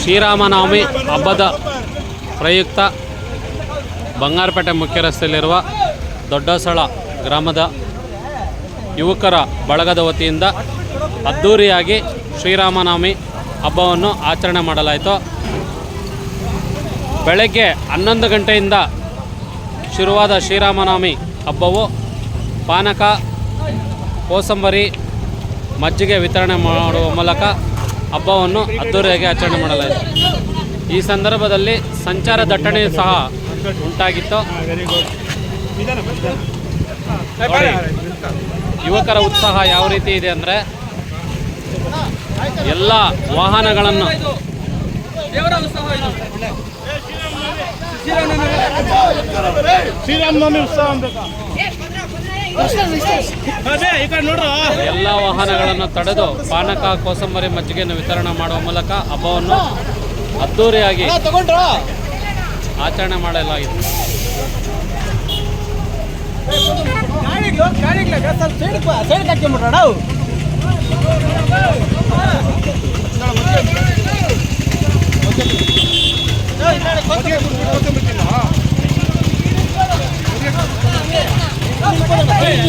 ಶ್ರೀರಾಮನವಮಿ ಹಬ್ಬದ ಪ್ರಯುಕ್ತ ಬಂಗಾರಪೇಟೆ ಮುಖ್ಯ ರಸ್ತೆಯಲ್ಲಿರುವ ದೊಡ್ಡಸಳ ಗ್ರಾಮದ ಯುವಕರ ಬಳಗದ ವತಿಯಿಂದ ಅದ್ಧೂರಿಯಾಗಿ ಶ್ರೀರಾಮನವಮಿ ಹಬ್ಬವನ್ನು ಆಚರಣೆ ಮಾಡಲಾಯಿತು. ಬೆಳಗ್ಗೆ ಹನ್ನೊಂದು ಗಂಟೆಯಿಂದ ಶುರುವಾದ ಶ್ರೀರಾಮನವಮಿ ಹಬ್ಬವು ಪಾನಕ, ಕೋಸಂಬರಿ, ಮಜ್ಜಿಗೆ ವಿತರಣೆ ಮಾಡುವ ಮೂಲಕ ಹಬ್ಬವನ್ನು ಅದ್ದೂರಿಯಾಗಿ ಆಚರಣೆ ಮಾಡಲಾಯಿತು. ಈ ಸಂದರ್ಭದಲ್ಲಿ ಸಂಚಾರ ದಟ್ಟಣೆ ಸಹ ಉಂಟಾಗಿತ್ತು. ಯುವಕರ ಉತ್ಸಾಹ ಯಾವ ರೀತಿ ಇದೆ ಅಂದರೆ ಎಲ್ಲ ವಾಹನಗಳನ್ನು ಶ್ರೀರಾಮನವಮಿ ಉತ್ಸವ ಎಲ್ಲ ವಾಹನಗಳನ್ನು ತಡೆದು ಪಾನಕ ಕೋಸಂಬರಿ ಮಜ್ಜಿಗೆಯನ್ನು ವಿತರಣೆ ಮಾಡುವ ಮೂಲಕ ಹಬ್ಬವನ್ನು ಅದ್ದೂರಿಯಾಗಿ ಆಚರಣೆ ಮಾಡಲಾಗಿದೆ. ಗಾಡಿಗೆ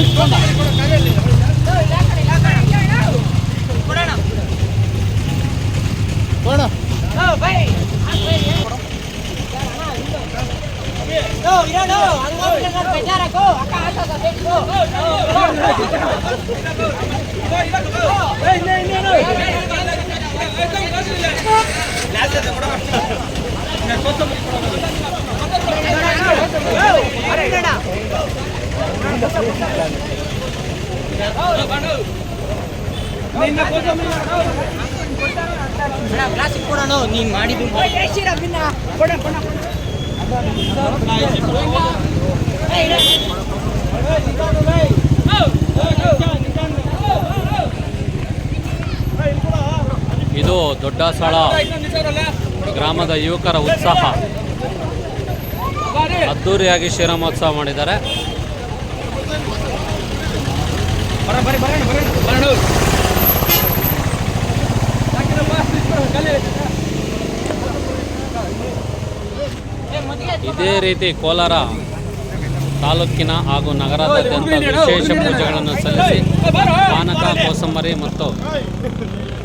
ಗಾಡಿಗೆ ಸ್ವಲ್ಪ ಸೈಡ್ ಸೈಡ್ ಹಾಕ್ಕೊಂಬಿಟ್ರ ನಾವು ಪ್ಲಾಸ್ಟಿಕ್ ದೊಡ್ಡ ಸ್ಥಳ. ಇದು ಗ್ರಾಮದ ಯುವಕರ ಉತ್ಸಾಹ. ಅದ್ದೂರಿಯಾಗಿ ಶ್ರೀರಾಮೋತ್ಸವ ಮಾಡಿದ್ದಾರೆ. ಇದೇ ರೀತಿ ಕೋಲಾರ ತಾಲೂಕಿನ ಹಾಗೂ ನಗರಾದ್ಯಂತ ವಿಶೇಷ ಪೂಜೆಗಳನ್ನು ಸಲ್ಲಿಸಿ ಪಾನಕ ಕೋಸಂಬರಿ ಮತ್ತು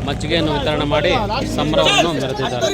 ಮಜ್ಜಿಗೆಯನ್ನು ವಿತರಣೆ ಮಾಡಿ ಸಂಭ್ರಮವನ್ನು ಮೆರೆದಿದ್ದಾರೆ